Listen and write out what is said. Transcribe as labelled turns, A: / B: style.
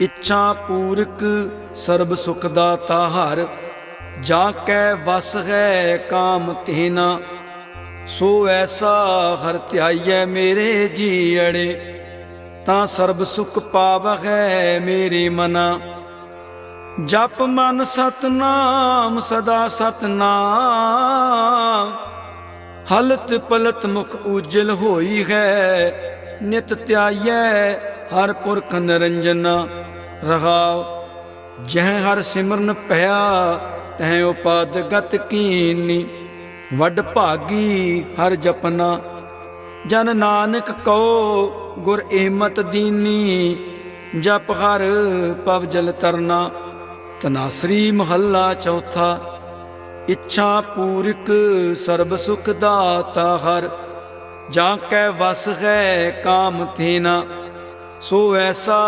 A: ਇੱਛਾ ਪੂਰਕ ਸਰਬ ਸੁਖ ਦਾਤਾ ਹਰ ਜਾ ਕੈ ਵਸ ਹੈ ਕਾਮ ਤੀਨਾ ਸੋ ਐਸਾ ਹਰ ਧਿਆਈਐ ਮੇਰੇ ਜੀੜੇ ਤਾਂ ਸਰਬ ਸੁਖ ਪਾਵਹਿ ਮੇਰੇ ਮਨਾ। ਜਪ ਮਨ ਸਤਨਾਮ, ਸਦਾ ਸਤਨਾਮ, ਹਲਤ ਪਲਤ ਮੁਖ ਉਜਲ ਹੋਈ ਹੈ, ਨਿਤ ਧਿਆਈਐ ਹਰ ਪੁਰਖ ਨਿਰੰਜਨ ਰਹਾਉ, ਜਹ ਹਰ ਸਿਮਰਨ ਭਇਆ, ਤਹ ਉਪਦ ਗਤ ਕੀਨੀ। ਵੱਡ ਭਾਗੀ ਹਰ ਜਪਨਾ, ਜਨ ਨਾਨਕ ਕਉ ਗੁਰ ਏਮਤ ਦੀਨੀ। ਜਪ ਹਰ ਪਵ ਜਲ ਤਰਨਾ ਤਨਾਸਰੀ ਮਹੱਲਾ ਚੌਥਾ। ਇੱਛਾ ਪੂਰਕ ਸਰਬ ਸੁਖ ਦਾਤਾ ਹਰ, ਜਾਂ ਕੈ ਵਸ ਹੈ ਕਾਮ ਤੀਨਾ ਸੋ ਐਸਾ